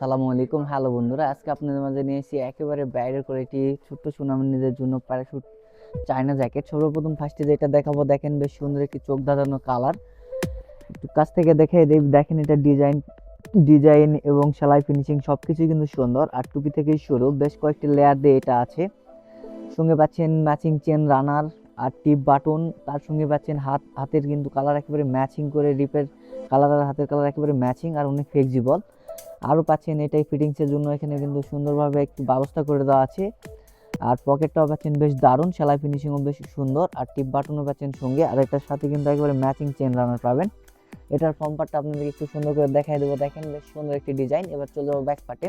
সালামু আলাইকুম। হ্যালো বন্ধুরা, আজকে আপনাদের মাঝে নিয়ে এসেছি একেবারে বাইরের করে একটি ছোট্ট সুনামীদের জন্য প্যারাশুট চায়না জ্যাকেট সর্বপ্রথম ফার্স্টে যেটা দেখাবো, দেখেন বেশ সুন্দর একটি চোখ ধাঁধানো কালার একটু কাছ থেকে দেখে দেখ- দেখেন এটা ডিজাইন ডিজাইন এবং সেলাই ফিনিশিং সব কিছুই কিন্তু সুন্দর। আর টুপি থেকেই শুরু, বেশ কয়েকটি লেয়ার দিয়ে এটা আছে। সঙ্গে পাচ্ছেন ম্যাচিং চেন রানার আর টিপ বাটন তার সঙ্গে পাচ্ছেন হাত হাতের কিন্তু কালার একেবারে ম্যাচিং করে রিপের কালার আর হাতের কালার একেবারে ম্যাচিং আর অনেক ফ্লেক্সিবল আরও পাচ্ছেন এটাই ফিটিংসের জন্য। এখানে কিন্তু সুন্দরভাবে একটু ব্যবস্থা করে দেওয়া আছে। আর পকেটটাও পাচ্ছেন বেশ দারুণ, সেলাই ফিনিশিংও বেশ সুন্দর। আর টিপ বাটনও পাচ্ছেন সঙ্গে। আর এটার সাথে কিন্তু একেবারে ম্যাচিং চেন রানার পাবেন। এটার ফর্ম পার্টটা আপনাদেরকে একটু সুন্দর করে দেখাই দেবো। দেখেন বেশ সুন্দর একটি ডিজাইন এবার চলে যাব ব্যাক পার্টে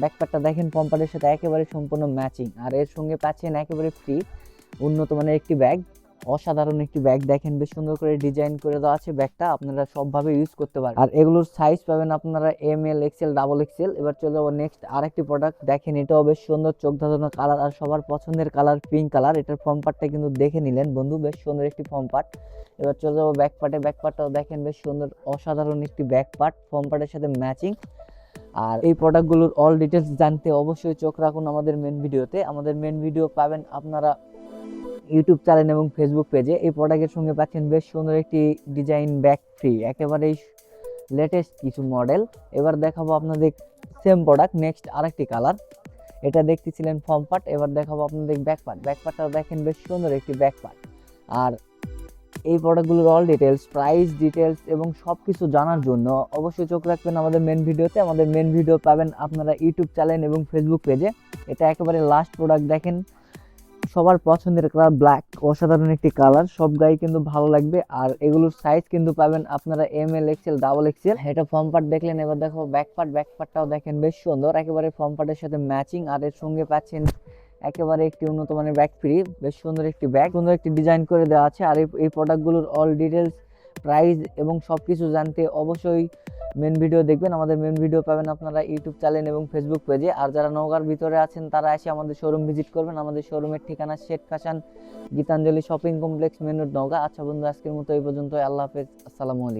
ব্যাক পার্টটা দেখেন ফর্ম পার্টের সাথে একেবারে সম্পূর্ণ ম্যাচিং আর এর সঙ্গে পাচ্ছেন একেবারে ফ্রি উন্নত মানের একটি ব্যাগ অসাধারণ একটি ব্যাগ দেখেন, বেশ সুন্দর করে ডিজাইন করে দেওয়া আছে ব্যাগটা আপনারা সবভাবে ইউজ করতে পারেন আর এগুলোর সাইজ পাবেন আপনারা M L XL double XL এবার চলে যাব নেক্সট আরেকটি প্রোডাক্ট দেখেন এটাও বেশ সুন্দর চোখ ধাঁধানো কালার আর সবার পছন্দের কালার পিঙ্ক কালার এটার ফর্ম পার্টটা কিন্তু দেখে নিলেন বন্ধু, বেশ সুন্দর একটি ফর্ম পার্ট এবার চলে যাব ব্যাক পার্টে ব্যাক পার্টটাও দেখেন বেশ সুন্দর, অসাধারণ একটি ব্যাক পার্ট ফর্ম পার্টের সাথে ম্যাচিং আর এই প্রোডাক্টগুলোর অল ডিটেলস জানতে অবশ্যই চোখ রাখুন আমাদের মেন ভিডিওতে আমাদের মেন ভিডিও পাবেন আপনারা ইউটিউব চ্যানেল এবং ফেসবুক পেজে এই প্রোডাক্টের সঙ্গে পাচ্ছেন বেশ সুন্দর একটি ডিজাইন ব্যাক ফ্রি একেবারেই লেটেস্ট কিছু মডেল এবার দেখাবো আপনাদের সেম প্রোডাক্ট নেক্সট আরেকটি কালার এটা দেখতেছিলেন ফর্ম পার্ট এবার দেখাবো আপনাদের ব্যাক পার্ট ব্যাক পার্টটা দেখেন বেশ সুন্দর একটি ব্যাক পার্ট আর এই প্রোডাক্টগুলোর অল ডিটেলস প্রাইস ডিটেলস এবং সব কিছু জানার জন্য অবশ্যই চোখ রাখবেন আমাদের মেন ভিডিওতে আমাদের মেন ভিডিও পাবেন আপনারা ইউটিউব চ্যানেল এবং ফেসবুক পেজে এটা একেবারে লাস্ট প্রোডাক্ট দেখেন। সবার পছন্দের কালার ব্ল্যাক অসাধারণ একটি কালার সব গায়ে কিন্তু ভালো লাগবে। আর এগুলোর সাইজ কিন্তু পাবেন আপনারা M L XL double XL এটা ফর্ম পার্ট দেখলেন, এবার দেখো ব্যাক পার্ট ব্যাক পার্টটাও দেখেন, বেশ সুন্দর। একেবারে ফর্ম পার্টের সাথে ম্যাচিং আর এর সঙ্গে পাচ্ছেন একেবারে একটি উন্নত মানের ব্যাগ ফ্রি বেশ সুন্দর একটি ব্যাগ সুন্দর একটি ডিজাইন করে দেওয়া আছে। আর এই- প্রোডাক্টগুলোর অল ডিটেলস প্রাইস এবং সব কিছু জানতে অবশ্যই মেন ভিডিও দেখবেন। আমাদের মেন ভিডিও পাবেন আপনারা ইউটিউব চ্যানেল এবং ফেসবুক পেজে আর যারা নওগাঁর ভিতরে আছেন, তারা এসে আমাদের শোরুম ভিজিট করবেন। আমাদের শোরুমের ঠিকানা Sheikh Khasan Gitanjali shopping complex main road Naogaon. আচ্ছা বন্ধু, আজকের মতো এই পর্যন্ত আল্লাহ হাফেজ। আসসালামু আলাইকুম।